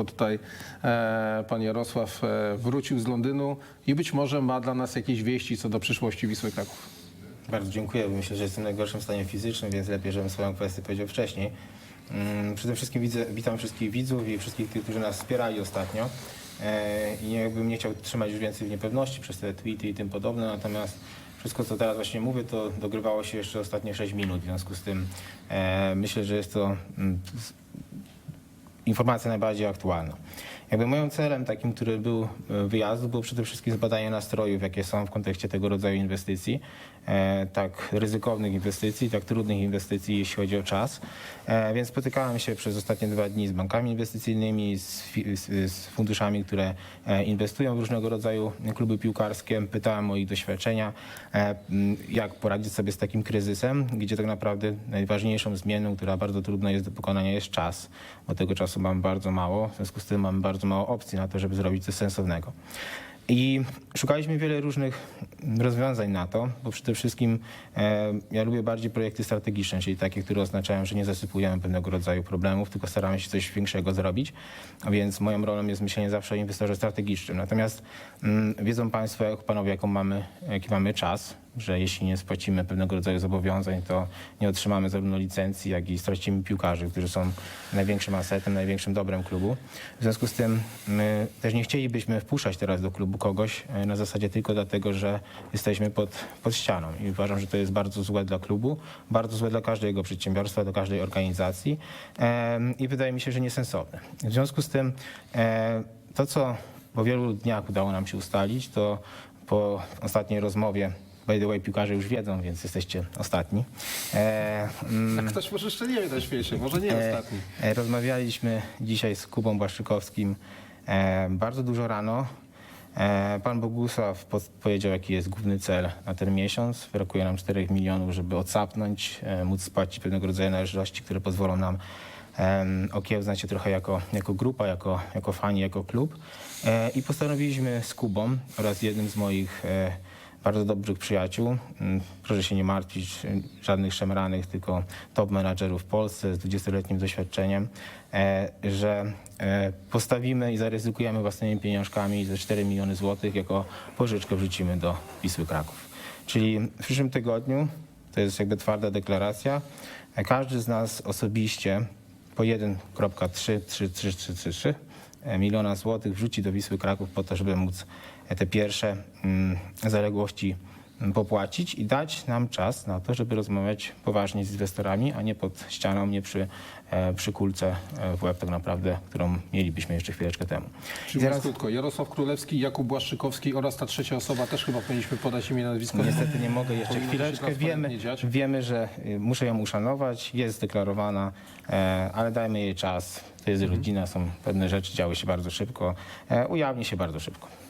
bo tutaj e, pan Jarosław e, wrócił z Londynu i być może ma dla nas jakieś wieści co do przyszłości Wisły Kraków. Bardzo dziękuję. Myślę, że jestem w najgorszym stanie fizycznym, więc lepiej, żebym swoją kwestię powiedział wcześniej. Mm, Przede wszystkim widzę, witam wszystkich widzów i wszystkich tych, którzy nas wspierali ostatnio. E, I jakbym nie chciał trzymać już więcej w niepewności przez te tweety i tym podobne, natomiast wszystko, co teraz właśnie mówię, to dogrywało się jeszcze ostatnie 6 minut. W związku z tym myślę, że jest to mm, informacja najbardziej aktualna. Jakby moim celem takim, który był e, wyjazdu, było przede wszystkim zbadanie nastrojów, jakie są w kontekście tego rodzaju inwestycji, e, tak ryzykownych inwestycji, tak trudnych inwestycji, jeśli chodzi o czas. E, więc spotykałem się przez ostatnie dwa dni z bankami inwestycyjnymi, z, funduszami, które inwestują w różnego rodzaju kluby piłkarskie. Pytałem o ich doświadczenia, jak poradzić sobie z takim kryzysem, gdzie tak naprawdę najważniejszą zmienną, która bardzo trudna jest do pokonania, jest czas, bo tego czasu mamy bardzo mało, w związku z tym mamy bardzo mało opcji na to, żeby zrobić coś sensownego. I szukaliśmy wiele różnych rozwiązań na to, bo przede wszystkim e, ja lubię bardziej projekty strategiczne, czyli takie, które oznaczają, że nie zasypujemy pewnego rodzaju problemów, tylko staramy się coś większego zrobić. A więc moją rolą jest myślenie zawsze o inwestorze strategicznym. Natomiast mm, wiedzą Państwo, jak panowie, jaką mamy, jaki mamy czas, że jeśli nie spłacimy pewnego rodzaju zobowiązań, to nie otrzymamy zarówno licencji, jak i stracimy piłkarzy, którzy są największym asetem, największym dobrem klubu. W związku z tym my też nie chcielibyśmy wpuszczać teraz do klubu kogoś e, na zasadzie tylko dlatego, że jesteśmy pod, pod ścianą. I uważam, że to jest bardzo złe dla klubu, bardzo złe dla każdego przedsiębiorstwa, dla każdej organizacji i wydaje mi się, że niesensowne. W związku z tym e, to, co po wielu dniach udało nam się ustalić, to po ostatniej rozmowie By the way, piłkarze już wiedzą, więc jesteście ostatni. E, mm, Ktoś może jeszcze nie wie najśmieszniej, może nie e, ostatni. e, Rozmawialiśmy dzisiaj z Kubą Błaszczykowskim e, bardzo dużo rano. E, Pan Bogusław po- powiedział, jaki jest główny cel na ten miesiąc. Brakuje nam 4 milionów, żeby odsapnąć, e, móc spłacić pewnego rodzaju należności, które pozwolą nam okiełznać się trochę jako, jako grupa, jako, jako fani, jako klub. E, I postanowiliśmy z Kubą oraz jednym z moich bardzo dobrych przyjaciół. Mm, Proszę się nie martwić, y, żadnych szemranych, tylko top menadżerów w Polsce z 20-letnim doświadczeniem, e, że e, postawimy i zaryzykujemy własnymi pieniążkami ze 4 miliony złotych jako pożyczkę wrzucimy do Wisły Kraków. Czyli w przyszłym tygodniu, to jest jakby twarda deklaracja, e, każdy z nas osobiście po 1,33333 e, miliona złotych wrzuci do Wisły Kraków po to, żeby móc te pierwsze mm, zaległości popłacić i dać nam czas na to, żeby rozmawiać poważnie z inwestorami, a nie pod ścianą, nie przy, e, przy kulce e, w łeb tak naprawdę, którą mielibyśmy jeszcze chwileczkę temu. Czyli teraz... krótko, Jarosław Królewski, Jakub Błaszczykowski oraz ta trzecia osoba, też chyba powinniśmy podać imię, nazwisko. Niestety nie mogę jeszcze Powinno chwileczkę. Wiemy, wiemy, że y, muszę ją uszanować, jest zdeklarowana, e, ale dajmy jej czas. To jest rodzina, są pewne rzeczy, działy się bardzo szybko, ujawni się bardzo szybko.